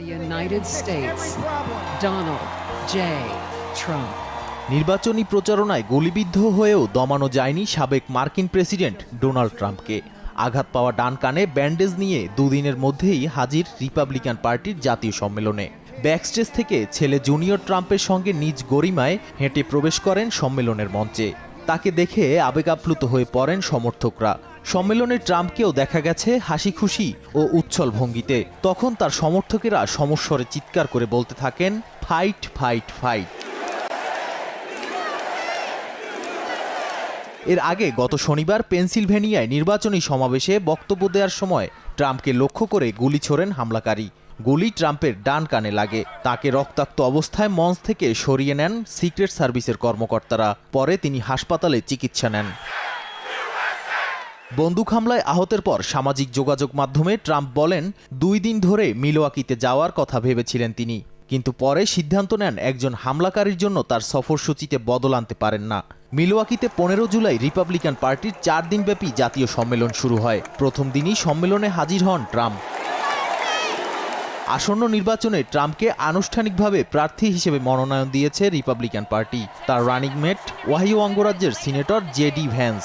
The United States, Donald J. Trump. নির্বাচনী প্রচারণায় গুলিবিদ্ধ হয়েও দমানো যায়নি সাবেক মার্কিন প্রেসিডেন্ট ডোনাল্ড ট্রাম্পকে। আঘাত পাওয়া ডান কানে ব্যান্ডেজ নিয়ে দুদিনের মধ্যেই হাজির রিপাবলিকান পার্টির জাতীয় সম্মেলনে। ব্যাকস্টেজ থেকে ছেলে জুনিয়র ট্রাম্পের সঙ্গে নিজ গরিমায় হেঁটে প্রবেশ করেন সম্মেলনের মঞ্চে। তাকে দেখে আবেগাপ্লুত হয়ে পড়েন সমর্থকরা। সম্মেলনে ট্রাম্পকেও দেখা গেছে হাসি খুশি ও উচ্ছল ভঙ্গিতে। তখন তার সমর্থকেরা সমস্বরে চিৎকার করে বলতে থাকেন, ফাইট ফাইট ফাইট। এর আগে গত শনিবার পেনসিলভেনিয়ায় নির্বাচনী সমাবেশে বক্তব্য দেওয়ার সময় ট্রাম্পকে লক্ষ্য করে গুলি ছোড়েন হামলাকারী। গুলি ট্রাম্পের ডান কানে লাগে। তাকে রক্তাক্ত অবস্থায় মঞ্চ থেকে সরিয়ে নেন সিক্রেট সার্ভিসের কর্মকর্তারা। পরে তিনি হাসপাতালে চিকিৎসা নেন। বন্দুক হামলায় আহতের পর সামাজিক যোগাযোগ মাধ্যমে ট্রাম্প বলেন, দুই দিন ধরে মিলোয়াকিতে যাওয়ার কথা ভেবেছিলেন তিনি। কিন্তু পরে সিদ্ধান্ত নেন একজন হামলাকারীর জন্য তার সফরসূচিতে বদল আনতে পারেন না। মিলোয়াকিতে পনেরো জুলাই রিপাবলিকান পার্টির চার দিনব্যাপী জাতীয় সম্মেলন শুরু হয়। প্রথম দিনই সম্মেলনে হাজির হন ট্রাম্প। আসন্ন নির্বাচনে ট্রাম্পকে আনুষ্ঠানিকভাবে প্রার্থী হিসেবে মনোনয়ন দিয়েছে রিপাবলিকান পার্টি। তার রানিং মেট ওয়াহিও অঙ্গরাজ্যের senator JD Vance.